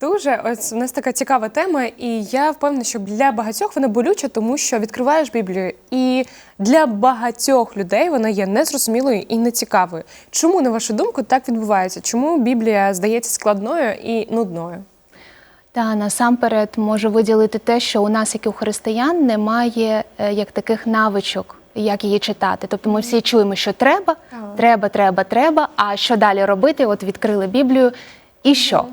Дуже ось у нас така цікава тема, і я впевнена, що для багатьох вона болюча, тому що відкриваєш Біблію, і для багатьох людей вона є незрозумілою і нецікавою. Чому, на вашу думку, так відбувається? Чому Біблія здається складною і нудною? Та насамперед можу виділити те, що у нас, як і у християн, немає е, як таких навичок, як її читати. Тобто ми всі чуємо, що треба, треба, треба, треба. А що далі робити? От відкрили Біблію, і що?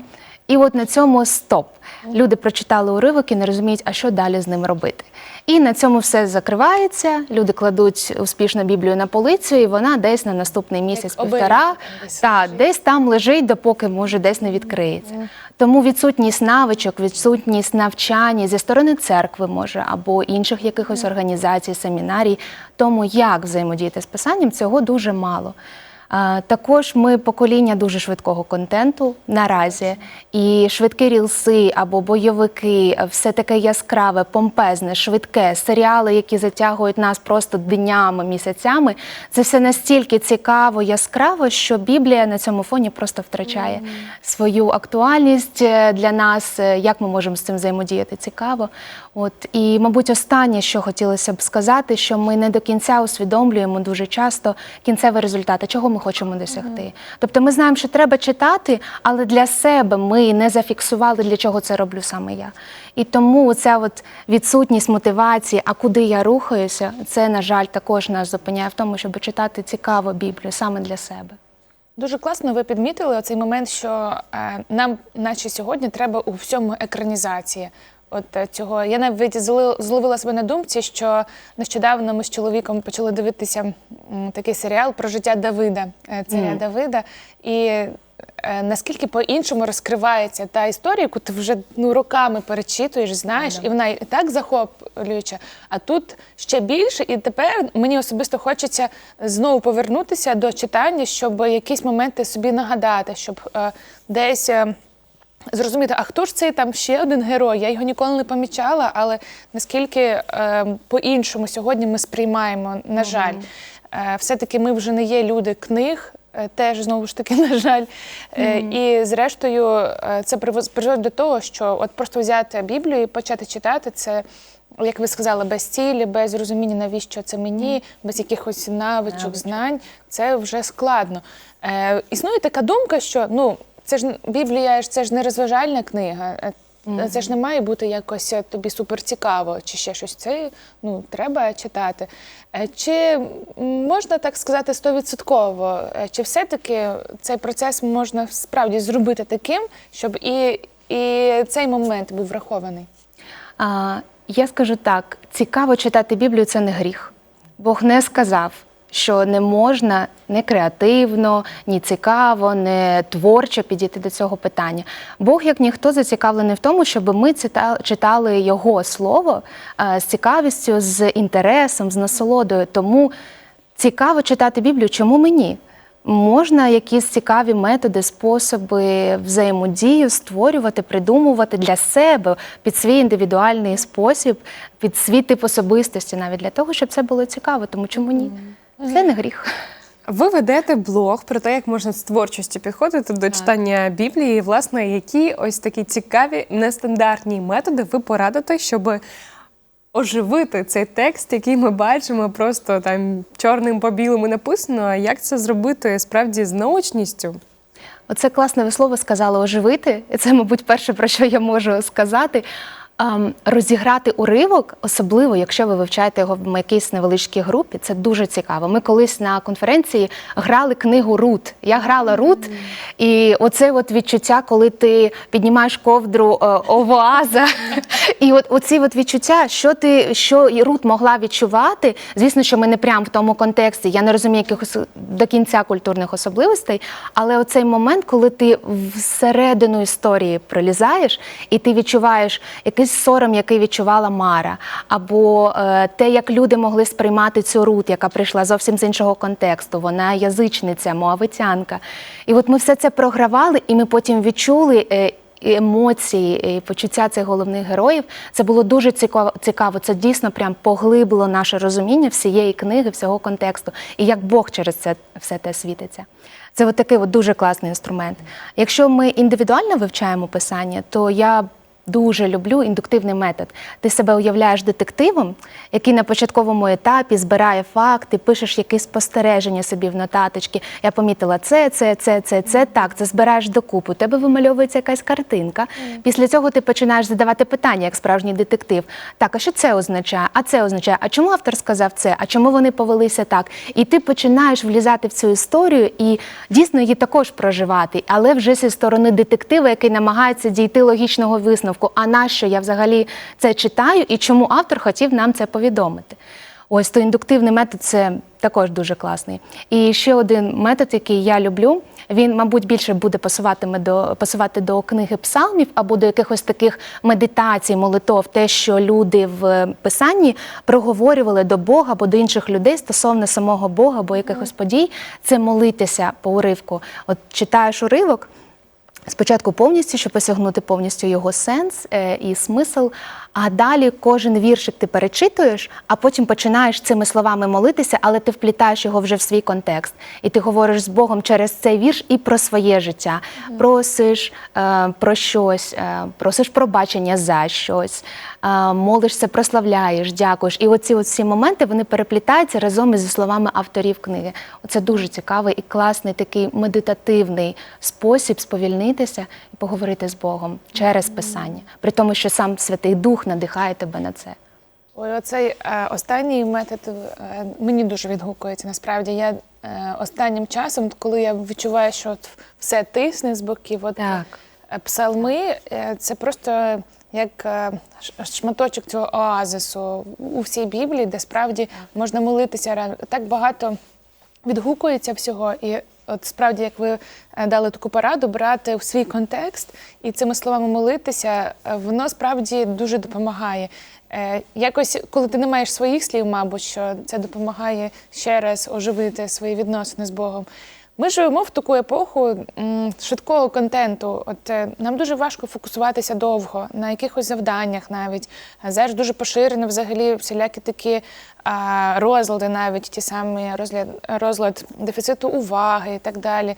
І от на цьому стоп. Люди прочитали уривок і не розуміють, а що далі з ним робити. І на цьому все закривається. Люди кладуть успішно Біблію на полицю, і вона десь на наступний місяць півтора та десь там лежить, допоки може десь не відкриється. Тому відсутність навичок, відсутність навчання зі сторони церкви може або інших якихось організацій, семінарій, тому як взаємодіяти з писанням, цього дуже мало. Також ми покоління дуже швидкого контенту наразі, і швидкі рілси або бойовики, все таке яскраве, помпезне, швидке, серіали, які затягують нас просто днями, місяцями. Це все настільки цікаво, яскраво, що Біблія на цьому фоні просто втрачає свою актуальність е, для нас. е, Як ми можемо з цим взаємодіяти? Цікаво. От і, мабуть, останнє, що хотілося б сказати, що ми не до кінця усвідомлюємо дуже часто кінцевий результат, а чого ми хочемо досягти. Тобто ми знаємо, що треба читати, але для себе ми не зафіксували, для чого це роблю саме я. І тому ця от відсутність мотивації, а куди я рухаюся, це, на жаль, також нас зупиняє в тому, щоб читати цікаво Біблію саме для себе. Дуже класно ви підмітили цей момент, що е, нам, наче сьогодні, треба у всьому екранізація. От е, цього я навіть зловила себе на думці, що нещодавно ми з чоловіком почали дивитися такий серіал про життя Давида, е, царя Давида. І е, наскільки по-іншому розкривається та історія, яку ти вже ну, роками перечитуєш, знаєш, і вона і так захоплююча. А тут ще більше, і тепер мені особисто хочеться знову повернутися до читання, щоб якісь моменти собі нагадати, щоб е, десь. Зрозуміти, а хто ж цей там ще один герой? Я його ніколи не помічала, але наскільки е, по-іншому сьогодні ми сприймаємо, на жаль, е, все-таки ми вже не є люди книг, е, теж знову ж таки, на жаль. Е, І зрештою, е, це призводить до того, що от просто взяти Біблію і почати читати це. Як ви сказали, без цілі, без розуміння, навіщо це мені, без якихось навичок, знань, це вже складно. Е, існує така думка, що ну це ж Біблія, ж це ж не розважальна книга. е, Це ж не має бути якось е, тобі суперцікаво чи ще щось. Це ну треба читати. Е, Чи можна так сказати стовідсотково? Чи все-таки цей процес можна справді зробити таким, щоб і, і цей момент був врахований? А, я скажу так: цікаво читати Біблію це не гріх. Бог не сказав, що не можна не креативно, ні цікаво, не творчо підійти до цього питання. Бог, як ніхто, зацікавлений в тому, щоб ми читали його слово е, з цікавістю, з інтересом, з насолодою. Тому цікаво читати Біблію. Чому мені? Можна якісь цікаві методи, способи взаємодію створювати, придумувати для себе під свій індивідуальний спосіб, під свій тип особистості, навіть для того, щоб це було цікаво. Тому чому ні? Це не гріх. Ви ведете блог про те, як можна з творчістю підходити до читання Біблії. Власне, які ось такі цікаві нестандартні методи ви порадите, щоб оживити цей текст, який ми бачимо, просто там чорним по білому написано. А як це зробити справді з наочністю? Оце класне ви слово сказали оживити. І це, мабуть, перше, про що я можу сказати. Ем, розіграти уривок, особливо якщо ви вивчаєте його в якійсь невеличкій групі, це дуже цікаво. Ми колись на конференції грали книгу Рут. Я грала Рут, і оце от відчуття, коли ти піднімаєш ковдру е, овоаза, і от оці от відчуття, що ти що і Рут могла відчувати. Звісно, що ми не прямо в тому контексті. Я не розумію якихось до кінця культурних особливостей, але оцей момент, коли ти всередину історії пролізаєш, і ти відчуваєш якийсь сором, який відчувала Мара, або е, те, як люди могли сприймати цю Рут, яка прийшла зовсім з іншого контексту. Вона язичниця, моавитянка. І от ми все це програвали, і ми потім відчули. е, емоції, і почуття цих головних героїв. Це було дуже цікаво. Це дійсно прям поглибило наше розуміння всієї книги, всього контексту, і як Бог через це все те світиться. Це от такий от дуже класний інструмент. Якщо ми індивідуально вивчаємо писання, то я дуже люблю індуктивний метод. Ти себе уявляєш детективом, який на початковому етапі збирає факти, пишеш якісь спостереження собі в нотаточки. Я помітила це, це, це, це, це. Так, це збираєш докупи. У тебе вимальовується якась картинка. Після цього ти починаєш задавати питання, як справжній детектив. Так, а що це означає? А це означає, а чому автор сказав це? А чому вони повелися так? І ти починаєш влізати в цю історію і дійсно її також проживати, але вже зі сторони детектива, який намагається дійти логічного висновку. А нащо я взагалі це читаю і чому автор хотів нам це повідомити? Ось то індуктивний метод це також дуже класний. І ще один метод, який я люблю, він, мабуть, більше буде пасуватиме до пасувати до книги псалмів або до якихось таких медитацій, молитов, те, що люди в писанні проговорювали до Бога або до інших людей стосовно самого Бога або якихось подій. Це молитися по уривку. От читаєш уривок. Спочатку повністю, щоб осягнути повністю його сенс е, і смисл. А далі кожен віршик ти перечитуєш, а потім починаєш цими словами молитися, але ти вплітаєш його вже в свій контекст. І ти говориш з Богом через цей вірш і про своє життя. Просиш е, про щось, е, просиш пробачення за щось, е, молишся, прославляєш, дякуєш. І оці всі моменти вони переплітаються разом із словами авторів книги. Це дуже цікавий і класний такий медитативний спосіб сповільнитися і поговорити з Богом через писання, при тому, що сам Святий Дух надихає тебе на це. Ой, оцей е, останній метод е, мені дуже відгукується. Насправді, я е, останнім часом, коли я відчуваю, що от все тисне з боків, от Так. е, псалми е, це просто як е, шматочок цього оазису у всій Біблії, де справді можна молитися. Так багато відгукується всього. І от справді, як ви е, дали таку пораду, брати в свій контекст і цими словами молитися, е, воно справді дуже допомагає. Е, Якось, коли ти не маєш своїх слів, мабуть, що це допомагає ще раз оживити свої відносини з Богом. Ми живемо в таку епоху швидкого контенту. От е, нам дуже важко фокусуватися довго на якихось завданнях навіть. Зараз дуже поширено взагалі всілякі такі а, розлади, навіть ті самі розгляд, розлад дефіциту уваги і так далі.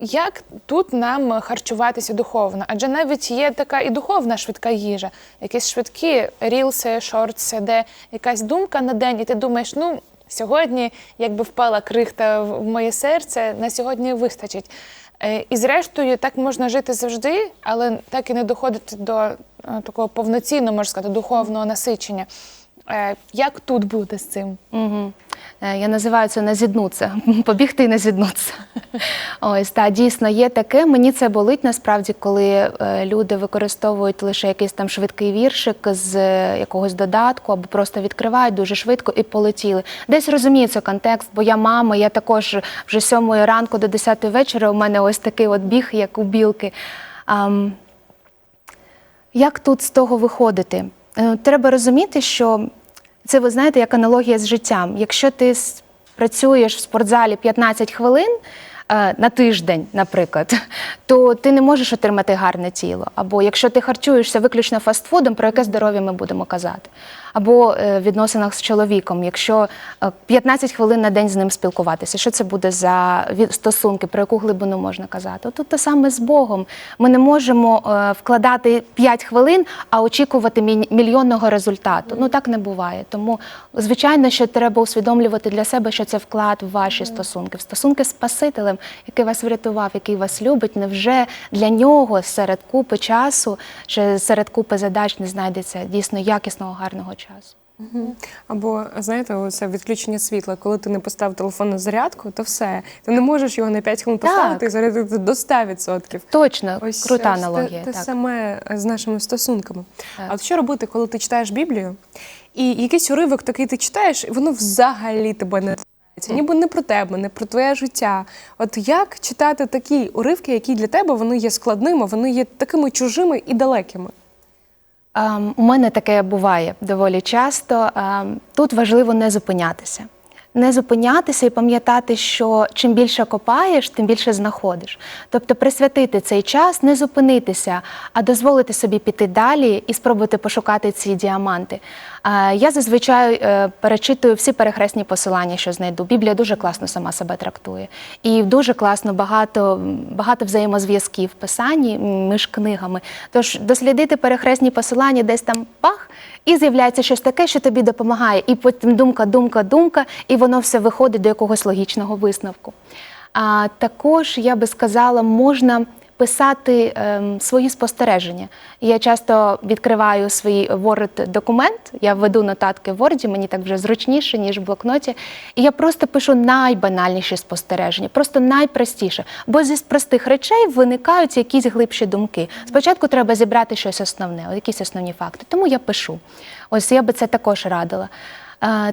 Як тут нам харчуватися духовно? Адже навіть є така і духовна швидка їжа, якісь швидкі рілси, шортси, де якась думка на день, і ти думаєш, ну сьогодні, якби впала крихта в моє серце, на сьогодні вистачить. Е, І зрештою, так можна жити завжди, але так і не доходити до е, такого повноцінного, можна сказати, духовного насичення. Е, Як тут бути з цим? Угу. Я називаю це назіднуться, побігти і назіднуться. Ось та дійсно є таке. Мені це болить насправді, коли е, люди використовують лише якийсь там швидкий віршик з якогось додатку, або просто відкривають дуже швидко і полетіли. Десь розуміється контекст, бо я мама, я також вже сьомої ранку до 10 вечора. У мене ось такий от біг, як у білки. Ам, як тут з того виходити? Треба розуміти, що це ви знаєте, як аналогія з життям. Якщо ти працюєш в спортзалі 15 хвилин е, на тиждень, наприклад, то ти не можеш отримати гарне тіло. Або якщо ти харчуєшся виключно фастфудом, про яке здоров'я ми будемо казати. Або е, в відносинах з чоловіком, якщо е, 15 хвилин на день з ним спілкуватися, що це буде за стосунки, про яку глибину можна казати? Тут те саме з Богом. Ми не можемо е, вкладати 5 хвилин, а очікувати мі- мільйонного результату. Ну так не буває. Тому, звичайно, що треба усвідомлювати для себе, що це вклад в ваші стосунки, в стосунки з Спасителем, який вас врятував, який вас любить. Невже для нього серед купи часу, чи серед купи задач не знайдеться дійсно якісного гарного часу? Або знаєте, це відключення світла. Коли ти не поставив телефон на зарядку, то все. Ти не можеш його на 5 хвилин Так. поставити і зарядити до 100%. Точно, Ось крута ось те- аналогія. Те, так. саме з нашими стосунками. Так. А от що робити, коли ти читаєш Біблію, і якийсь уривок такий ти читаєш, і воно взагалі тебе не торкається, ніби не про тебе, не про твоє життя. От як читати такі уривки, які для тебе вони є складними, вони є такими чужими і далекими? Ем, У мене таке буває доволі часто. Ем, Тут важливо не зупинятися. Не зупинятися і пам'ятати, що чим більше копаєш, тим більше знаходиш. Тобто присвятити цей час, не зупинитися, а дозволити собі піти далі і спробувати пошукати ці діаманти. Я зазвичай е, перечитую всі перехресні посилання, що знайду. Біблія дуже класно сама себе трактує. І дуже класно багато, багато взаємозв'язків в писанні між книгами. Тож дослідити перехресні посилання десь там пах, і з'являється щось таке, що тобі допомагає. І потім думка, думка, думка, і воно все виходить до якогось логічного висновку. А також я би сказала, можна писати ем, свої спостереження. Я часто відкриваю свій word документ, я веду нотатки в Word, мені так вже зручніше, ніж в блокноті. І я просто пишу найбанальніші спостереження, просто найпростіше. Бо зі простих речей виникають якісь глибші думки. Спочатку треба зібрати щось основне, якісь основні факти. Тому я пишу. Ось я би це також радила.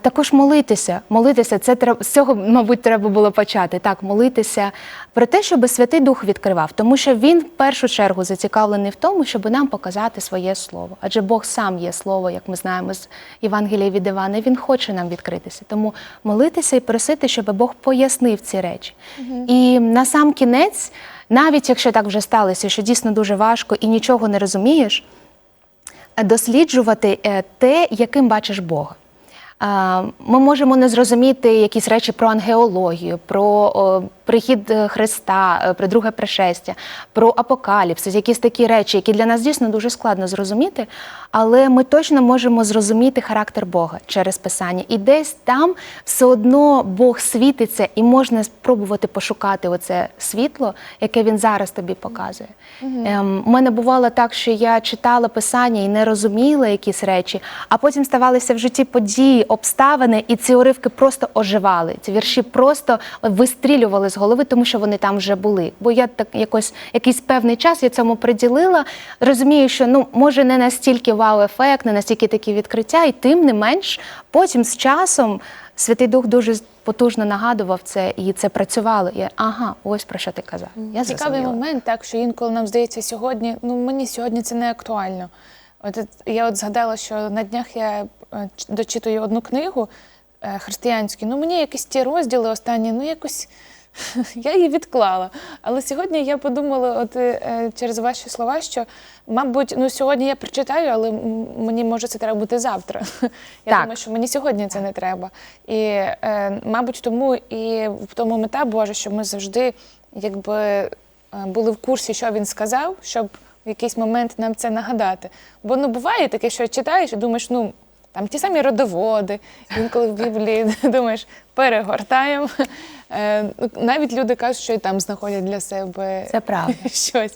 Також молитися. Молитися, це треба з цього, мабуть, треба було почати. Так, молитися про те, щоб Святий Дух відкривав, тому що він в першу чергу зацікавлений в тому, щоб нам показати своє слово. Адже Бог сам є слово, як ми знаємо з Євангелія від Івана. Він хоче нам відкритися. Тому молитися і просити, щоб Бог пояснив ці речі. І на сам кінець, навіть якщо так вже сталося, що дійсно дуже важко і нічого не розумієш, досліджувати е, те, яким бачиш Бога. Ми можемо не зрозуміти якісь речі про ангеологію, про прихід е, Христа, е, про друге пришестя, про апокаліпсис, якісь такі речі, які для нас дійсно дуже складно зрозуміти, але ми точно можемо зрозуміти характер Бога через Писання. І десь там все одно Бог світиться, і можна спробувати пошукати оце світло, яке він зараз тобі показує. Ем, У мене бувало так, що я читала Писання і не розуміла якісь речі, а потім ставалися в житті події, обставини, і ці уривки просто оживали. Ці вірші просто вистрілювали з голови, тому що вони там вже були. Бо я так якось якийсь певний час я цьому приділила. Розумію, що ну може не настільки вау-ефект, не настільки такі відкриття, і тим не менш, потім з часом Святий Дух дуже потужно нагадував це, і це працювало. І ага, ось про що ти казав. Я Цікавий момент, так що інколи нам здається сьогодні. Ну мені сьогодні це не актуально. От я от згадала, що на днях я дочитую одну книгу е, християнську. Ну мені якісь ті розділи останні, ну якось я її відклала. Але сьогодні я подумала, от е, через ваші слова, що мабуть, ну сьогодні я прочитаю, але мені може це треба бути завтра. Я Так. думаю, що мені сьогодні це не треба. І, е, мабуть, тому і в тому мета Божа, що ми завжди якби е, були в курсі, що він сказав, щоб в якийсь момент нам це нагадати. Бо ну буває таке, що читаєш і думаєш, ну. Там ті самі родоводи, інколи в Біблії думаєш, перегортаємо. Е, ну, Навіть люди кажуть, що і там знаходять для себе Це правда. щось.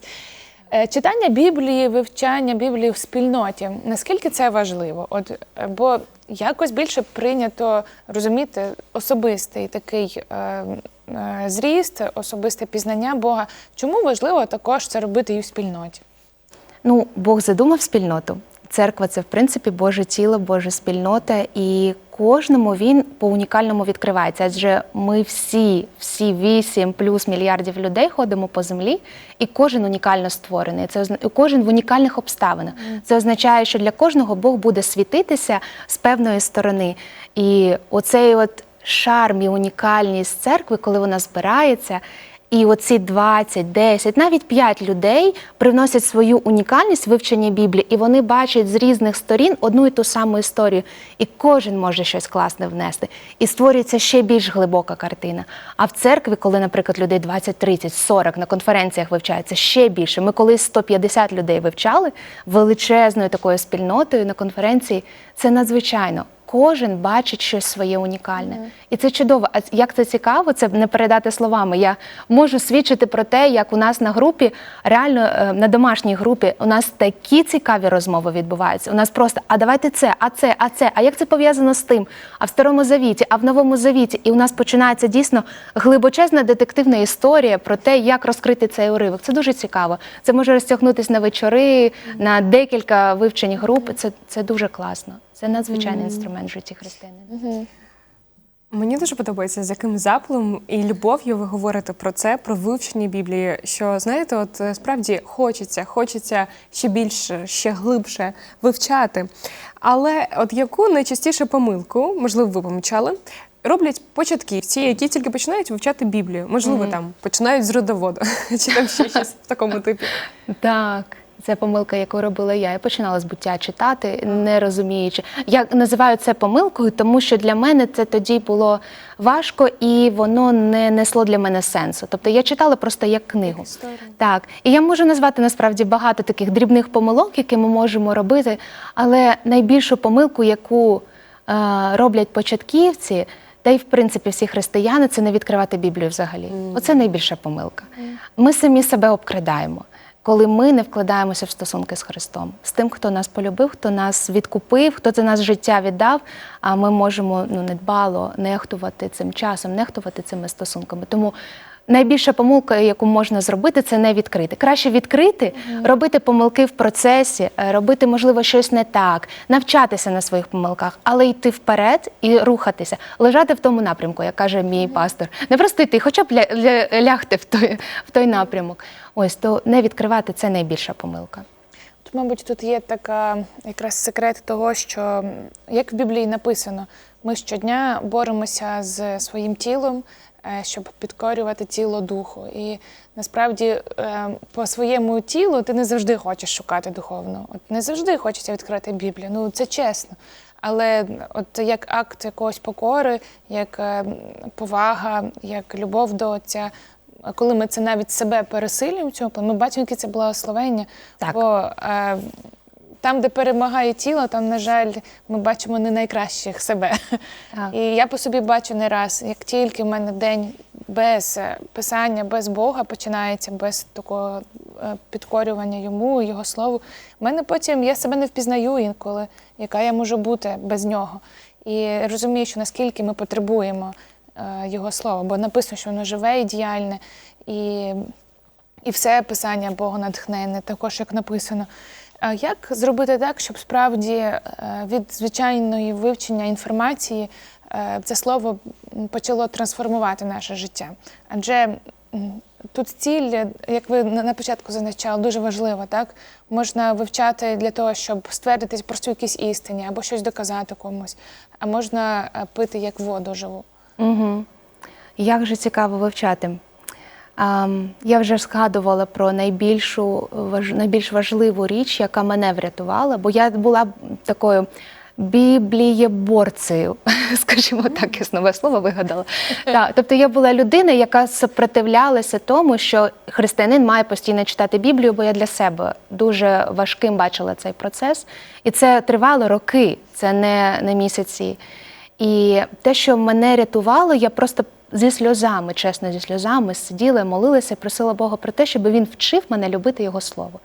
Е, Читання Біблії, вивчання Біблії в спільноті. Наскільки це важливо? От, е, бо якось більше прийнято розуміти особистий такий е, е, зріст, особисте пізнання Бога. Чому важливо також це робити і в спільноті? Ну, Бог задумав спільноту. Церква це в принципі Боже тіло, Божа спільнота, і кожному він по унікальному відкривається. Адже ми всі, всі 8 плюс мільярдів людей ходимо по землі, і кожен унікально створений. Це кожен в унікальних обставинах. Це означає, що для кожного Бог буде світитися з певної сторони. І оцей от шарм і унікальність церкви, коли вона збирається. І оці 20, 10, навіть 5 людей привносять свою унікальність вивчення Біблії, і вони бачать з різних сторін одну і ту саму історію. І кожен може щось класне внести. І створюється ще більш глибока картина. А в церкві, коли, наприклад, людей 20, 30, 40 на конференціях вивчається ще більше. Ми колись 150 людей вивчали величезною такою спільнотою на конференції. Це надзвичайно. Кожен бачить щось своє унікальне, і це чудово. А як це цікаво, це не передати словами. Я можу свідчити про те, як у нас на групі, реально е, на домашній групі, у нас такі цікаві розмови відбуваються. У нас просто а давайте це, а це, а це. А як це пов'язано з тим? А в старому завіті, а в новому завіті. І у нас починається дійсно глибочезна детективна історія про те, як розкрити цей уривок. Це дуже цікаво. Це може розтягнутися на вечори, на декілька вивчень груп. Це, це дуже класно. Це надзвичайний інструмент в житті християнина. Мені дуже подобається, з яким запалом і любов'ю ви говорите про це, про вивчення Біблії. Що знаєте, от е, справді хочеться, хочеться ще більше, ще глибше вивчати. Але от яку найчастіше помилку, можливо, ви помічали, роблять початківці, які тільки починають вивчати Біблію. Можливо, там починають з родоводу, чи там ще щось в такому типі. Так, це помилка, яку робила я. Я починала з буття читати, не розуміючи. Я називаю це помилкою, тому що для мене це тоді було важко і воно не несло для мене сенсу. Тобто я читала просто як книгу. Так, і я можу назвати насправді багато таких дрібних помилок, які ми можемо робити, але найбільшу помилку, яку е, роблять початківці. Та й в принципі всі християни це не відкривати Біблію взагалі. Оце найбільша помилка. Ми самі себе обкрадаємо, коли ми не вкладаємося в стосунки з Христом, з тим, хто нас полюбив, хто нас відкупив, хто за нас життя віддав. А ми можемо ну недбало нехтувати цим часом, нехтувати цими стосунками. Тому найбільша помилка, яку можна зробити, це не відкрити. Краще відкрити, робити помилки в процесі, е, робити, можливо, щось не так, навчатися на своїх помилках, але йти вперед і рухатися, лежати в тому напрямку, як каже мій пастор. Не просто йти, хоча б ля, ля- лягти в той, в той напрямок. Ось то не відкривати це найбільша помилка. От, мабуть, тут є така якраз секрет того, що як в Біблії написано, ми щодня боремося з своїм тілом, щоб підкорювати тіло духу. І насправді е, по своєму тілу ти не завжди хочеш шукати духовно. От не завжди хочеться відкрити Біблію. Ну це чесно. Але от як акт якогось покори, як е, повага, як любов до Отця, коли ми це навіть себе пересилюємо в цьому, ми бачимо, яке це благословення. Так. Бо е, там, де перемагає тіло, там, на жаль, ми бачимо не найкращих себе. Так. І я по собі бачу не раз, як тільки в мене день без е, писання, без Бога починається, без такого е, підкорювання йому, його слову. в мене потім я себе не впізнаю інколи, яка я можу бути без нього. І розумію, що наскільки ми потребуємо е, його слова, бо написано, що воно живе і діяльне. І і все писання Бога натхненне, також як написано. А як зробити так, щоб справді е, від звичайної вивчення інформації е, це слово почало трансформувати наше життя? Адже тут ціль, як ви на початку зазначали, дуже важлива, так? Можна вивчати для того, щоб ствердити просто якісь істині або щось доказати комусь, а можна е, пити як воду живу. Угу. Як же цікаво вивчати. Ам, я вже згадувала про найбільшу, найбільш важливу річ, яка мене врятувала, бо я була такою біблієборцею, скажімо так, я нове слово вигадала. Так, тобто я була людина, яка сопротивлялася тому, що християнин має постійно читати Біблію, бо я для себе дуже важким бачила цей процес. І це тривало роки, це не, не місяці. І те, що мене рятувало, я просто зі сльозами, чесно, зі сльозами сиділа, молилася, просила Бога про те, щоб він вчив мене любити його слово.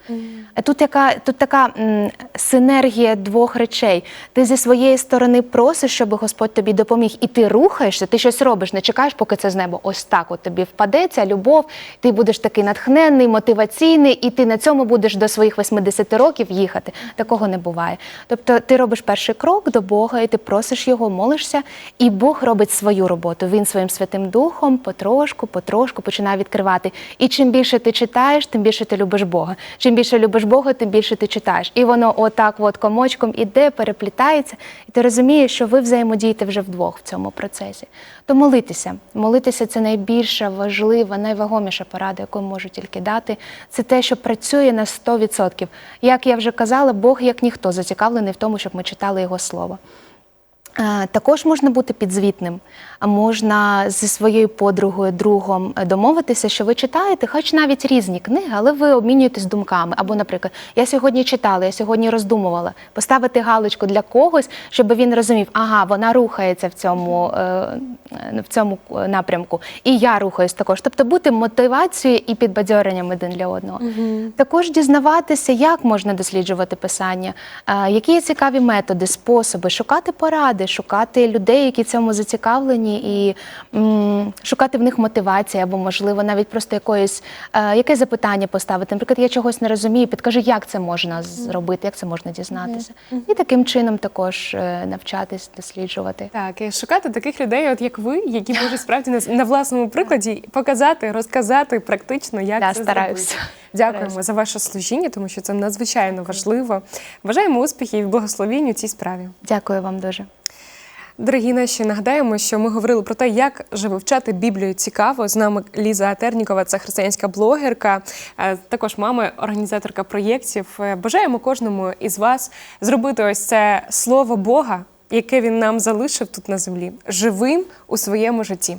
А Тут, яка, тут така м, синергія двох речей. Ти зі своєї сторони просиш, щоб Господь тобі допоміг, і ти рухаєшся, ти щось робиш, не чекаєш, поки це з неба. Ось так от тобі впаде ця любов, ти будеш такий натхненний, мотиваційний, і ти на цьому будеш до своїх 80 років їхати. Такого не буває. Тобто ти робиш перший крок до Бога, і ти просиш його, молишся, і Бог робить свою роботу. Він своїм святим духом потрошку, потрошку починає відкривати. І чим більше ти читаєш, тим більше ти любиш Бога. Чим більше любиш Бога, тим більше ти читаєш. І воно отак от комочком іде, переплітається, і ти розумієш, що ви взаємодієте вже вдвох в цьому процесі. То молитися. Молитися це найбільша, важлива, найвагоміша порада, яку можу тільки дати. Це те, що працює на 100%. Як я вже казала, Бог як ніхто зацікавлений в тому, щоб ми читали його слово. Е, Також можна бути підзвітним, а можна зі своєю подругою, другом е, домовитися, що ви читаєте, хоч навіть різні книги, але ви обмінюєтесь думками. Або, наприклад, я сьогодні читала, я сьогодні роздумувала, поставити галочку для когось, щоб він розумів, ага, вона рухається в цьому, е, в цьому напрямку, і я рухаюсь також. Тобто бути мотивацією і підбадьоренням один для одного. Також дізнаватися, як можна досліджувати писання, які є цікаві методи, способи, шукати поради, шукати людей, які цьому зацікавлені, і м, шукати в них мотивації, або, можливо, навіть просто якоїсь е, яке запитання поставити. Наприклад, я чогось не розумію, підкажи, як це можна зробити, як це можна дізнатися. І таким чином також е, навчатись, досліджувати. Так, і шукати таких людей, от як ви, які можуть справді на, на власному прикладі показати, розказати практично, як Да, це стараюся. зробити. Дякуємо за ваше служіння, тому що це надзвичайно важливо. Бажаємо успіхів і благословінь у цій справі. Дякую вам дуже. Дорогі наші, нагадаємо, що ми говорили про те, як же вивчати Біблію цікаво. З нами Ліза Атернікова, це християнська блогерка, е, також мама, організаторка проєктів. Е, Бажаємо кожному із вас зробити ось це слово Бога, яке він нам залишив тут на землі, живим у своєму житті.